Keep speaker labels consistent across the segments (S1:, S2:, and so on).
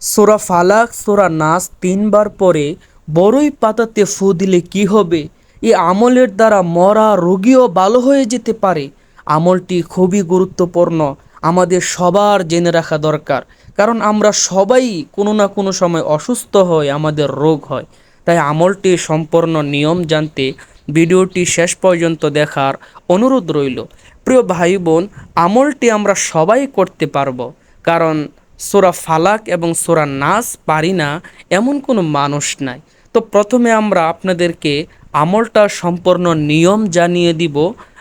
S1: সোরা ফালাক, সোরা নাস তিনবার পরে বড়ই পাতাতে ফু দিলে কি হবে? এই আমলের দ্বারা মরা রোগীও ভালো হয়ে যেতে পারে। আমলটি খুবই গুরুত্বপূর্ণ। আমাদের সবার জেনে রাখা দরকার। কারণ আমরা সবাই কোনো না কোনো সময় অসুস্থ হই আমাদের রোগ হয়। তাই আমলটি সম্পূর্ণ নিয়ম জানতে ভিডিওটি শেষ পর্যন্ত দেখার অনুরোধ রইল। প্রিয় ভাই বোন আমলটি আমরা সবাই করতে পারব। কারণ সোরা ফালাক এবং সোরা নাস পারি না, এমন কোনো মানুষ নাই। তো প্রথমে আমরা আপনাদেরকে আমলটা সম্পূর্ণ নিয়ম জানিয়ে দিব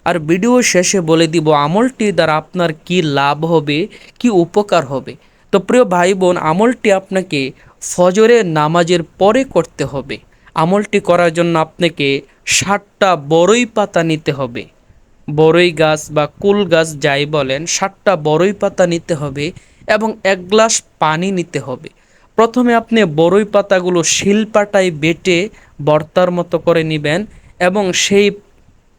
S1: আর ভিডিও শেষে বলে দিব আমলটি দ্বারা আপনার কি লাভ হবে, কি উপকার হবে। তো প্রিয় ভাই বোন আমলটি আপনাকে ফজরের নামাজের পরে করতে হবে। আমলটি করার জন্য আপনাকে ষাটটা বড়ই পাতা নিতে হবে। বড়ই গাছ বা কুল গাছ যাই বলেন ষাটটা বড়ই পাতা নিতে হবে। এবং এক গ্লাস পানি নিতে হবে। প্রথমে আপনি বড়ই পাতাগুলো শিলপাটায় বেটে বর্তার মতো করে নেবেন এবং সেই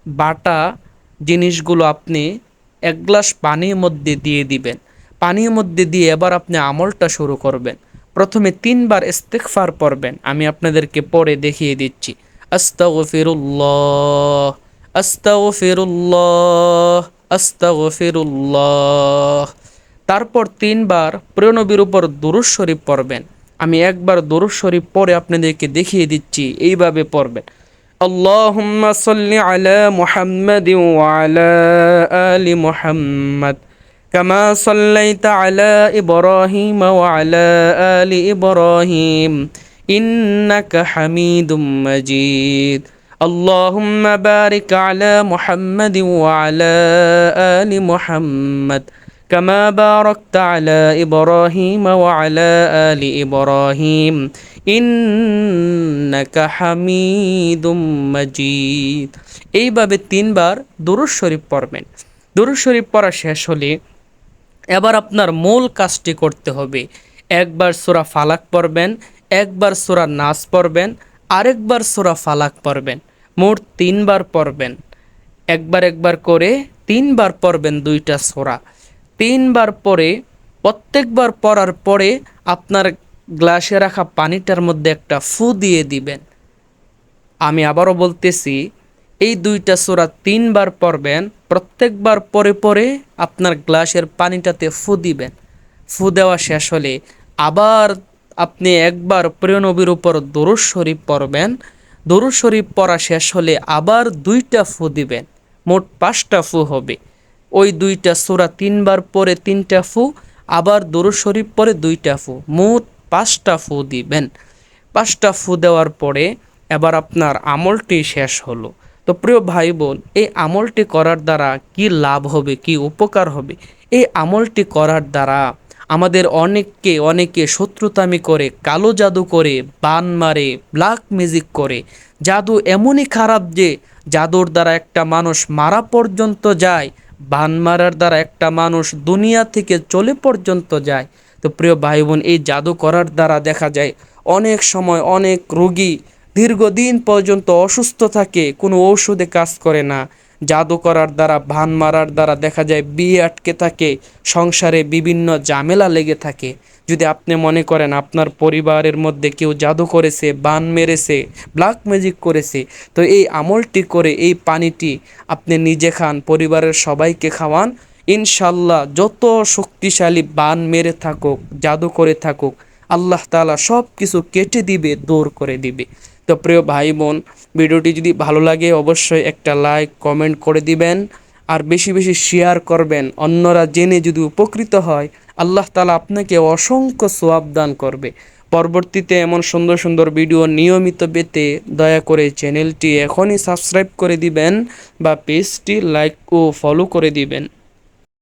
S1: বাটা জিনিসগুলো আপনি এক গ্লাস পানির মধ্যে দিয়ে দিবেন। পানির মধ্যে দিয়ে এবার আপনি আমলটা শুরু করবেন। প্রথমে তিনবার ইস্তেকফার পড়বেন। আমি আপনাদেরকে পরে দেখিয়ে দিচ্ছি। আস্তাগফিরুল্লাহ আস্তাগফিরুল্লাহ আস্তাগফিরুল্লাহ। তারপর তিনবার প্রিয়নবীর উপর দুরুজ শরীফ পড়বেন আমি একবার দুরুজ শরীফ পরে আপনাদেরকে দেখিয়ে দিচ্ছি এইভাবে পড়বেন اللهم صل على محمد وعلى آل محمد كما صليت على إبراهيم وعلى آل إبراهيم إنك حميد مجيد اللهم بارك على محمد وعلى آل محمد كما باركت على إبراهيم وعلى آل إبراهيم ইন্নাকা হামিদুম মাজিদ এইভাবে তিনবার দুরুজ শরীফ পড়বেন দুরুজ শরীফ পড়া শেষ হলে এবার আপনার মূল কাজটি করতে হবে একবার সোরা ফালাক পড়বেন একবার সোরা নাচ পড়বেন আরেকবার সোরা ফালাক পড়বেন মোট তিনবার পড়বেন একবার একবার করে তিনবার পড়বেন দুইটা সোরা তিনবার পরে, প্রত্যেকবার পড়ার পরে আপনার গ্লাসে রাখা পানিটার মধ্যে একটা ফু দিয়ে দিবেন। আমি আবারও বলতেছি, এই দুইটা সোরা তিনবার পড়বেন, প্রত্যেকবার পরে পরে আপনার গ্লাসের পানিটাতে ফু দিবেন। ফু দেওয়া শেষ হলে আবার আপনি একবার প্রিয়নবীর উপর দরুজ শরীফ পড়বেন। দরুজ শরীফ পড়া শেষ হলে আবার দুইটা ফু দিবেন, মোট পাঁচটা ফু হবে। ওই দুইটা সোরা তিনবার পরে তিনটা ফু, আবার দরুজ শরীফ পরে দুইটা ফু। মোট পাঁচটা ফু দিবেন। পাঁচটা ফু দেওয়ার পরে এবার আপনার আমলটি শেষ হলো। তো প্রিয় ভাই বোন এই আমলটি করার দ্বারা কি লাভ হবে, কি উপকার হবে? এই আমলটি করার দ্বারা আমাদের অনেককে, অনেকে শত্রুতামি করে, কালো জাদু করে, বান মারে ব্ল্যাক মিউজিক করে। জাদু এমনই খারাপ যে, জাদুর দ্বারা একটা মানুষ মারা পর্যন্ত যায় বান মারার দ্বারা একটা মানুষ দুনিয়া থেকে চলে পর্যন্ত যায়। তো প্রিয় ভাই বোন এই জাদু করার দ্বারা দেখা যায়, অনেক সময় অনেক রোগী দীর্ঘদিন পর্যন্ত অসুস্থ থাকে, কোনো ঔষধে কাজ করে না। জাদু করার দ্বারা, ভান মারার দ্বারা দেখা যায় বিয়ে আটকে থাকে, সংসারে বিভিন্ন ঝামেলা লেগে থাকে। যদি আপনি মনে করেন আপনার পরিবারের মধ্যে কেউ জাদু করেছে, বান মেরেছে ব্ল্যাক ম্যাজিক করেছে, তো এই আমলটি করে, এই পানিটি আপনি নিজে খান, পরিবারের সবাইকে খাওয়ান। ইনশাল্লাহ যত শক্তিশালী বান মেরে থাকুক, জাদু করে থাকুক, আল্লাহ তালা সব কিছু কেটে দিবে, দূর করে দিবে। তো প্রিয় ভাই বোন ভিডিওটি যদি ভালো লাগে অবশ্যই একটা লাইক, কমেন্ট করে দিবেন আর বেশি বেশি শেয়ার করবেন। অন্যরা জেনে যদি উপকৃত হয়, আল্লাহ তালা আপনাকে অসংখ্য সোয়াব দান করবে। পরবর্তীতে এমন সুন্দর সুন্দর ভিডিও নিয়মিত পেতে দয়া করে চ্যানেলটি এখনই সাবস্ক্রাইব করে দিবেন বা পেজটি লাইক ও ফলো করে দিবেন।